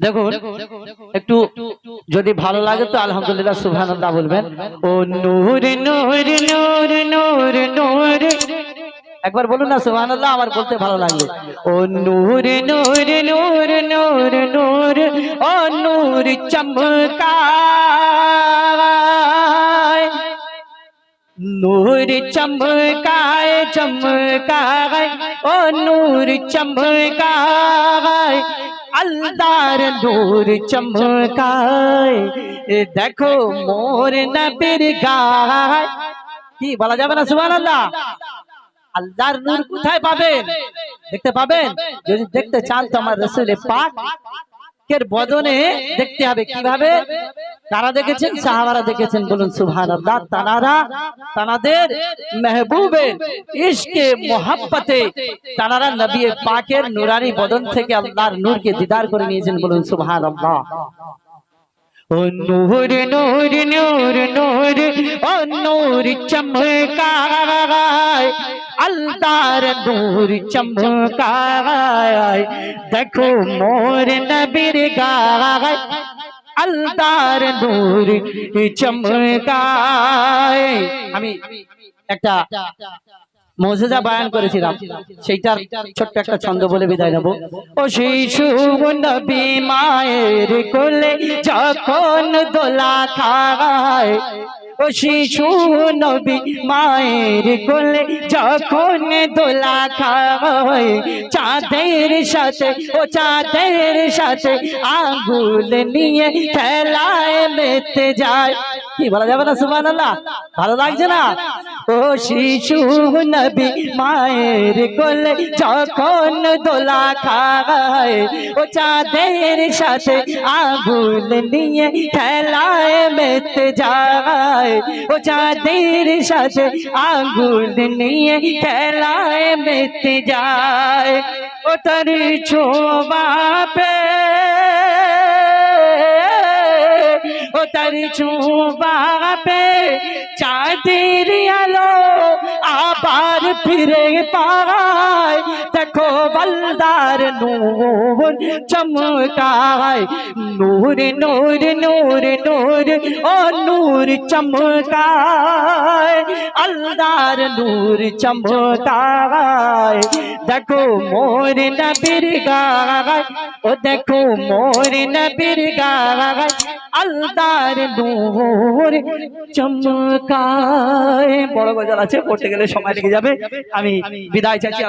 দেখুন একটু যদি ভালো লাগে তো আলহামদুলিল্লাহ সুবহানাল্লাহ বলবেন। ও নূর নূর নূর নূর নূর। একবার বলুন না সুবহানাল্লাহ আমার বলতে ভালো লাগবে। ও নূর নূর নূর নূর নূর। ও নূর চমকায় নূর চমকায় চমকায় ও নূর চমকায় আল্লাহর নূর চমকায় এ দেখো মোর নবীর গায় কি বলা যাবে না সুবহানাল্লাহ আল্লাহর নূর কোথায় পাবেন দেখতে পাবেন যদি দেখতে চান তো আমার রসুলের পাক কের বদনে দেখতে হবে কীভাবে কারা দেখেছেন সাহাবারা দেখেছেন বলুন সুভান আল্লাহ তানারা তানাদের মেহবুবের ইশকে মোহাব্বতে তানারা নবী পাকের নুরানি বদন থেকে আল্লাহর নূরকে দিদার করে নিয়েছেন বলুন সুভান আল্লাহ ও নূর নূর নূর নূর ও নূর চমকায় আল্লাহর নূর চমকায়। দেখো মোর নবীর গায়। আল্লাহর নূর চমকায়। আমি একটা মজেজা বায়ান করেছিলাম। সেইটার ছোট্ট একটা ছন্দ বলে বিদায় নেব। ও শিশু নবী মায়ের কোলে যখন দোলা খায় ও শিশু নবী মায়ের কোলে যখন দোলা খায়, চাঁদের সাথে, ও চাঁদের সাথে আঙ্গুল নিয়ে খেলায় মেতে যায়। কি, বলা যাবে না? সুমান আল্লাহ ভালো লাগছে না? ও শিশু নবী মায়ের কোলে যখন দোলা খায় ও চাঁদের সাথে আগুন নিয়ে খেলায় মেতে যায় ও চাঁদের সাথে আগুন নিয়ে খেলায় মেতে যায় ও তার ছোবা পে ও তার ছোবা পে চাঁদের আলো আবার ফিরে পায়। দেখো বলদার নূর চমকায়। নূর নূর নূর নূর, ও নূর চমকায়। আল্লাহর নূর চমকায়। দেখো মোর নবীর গায়। ও দেখো মোর নবীর গায়। আল্লাহর নূর চমকায়। বড় গজল আছে, পড়তে গেলে সময় লেগে যাবে। আমি বিদায় চাইছি।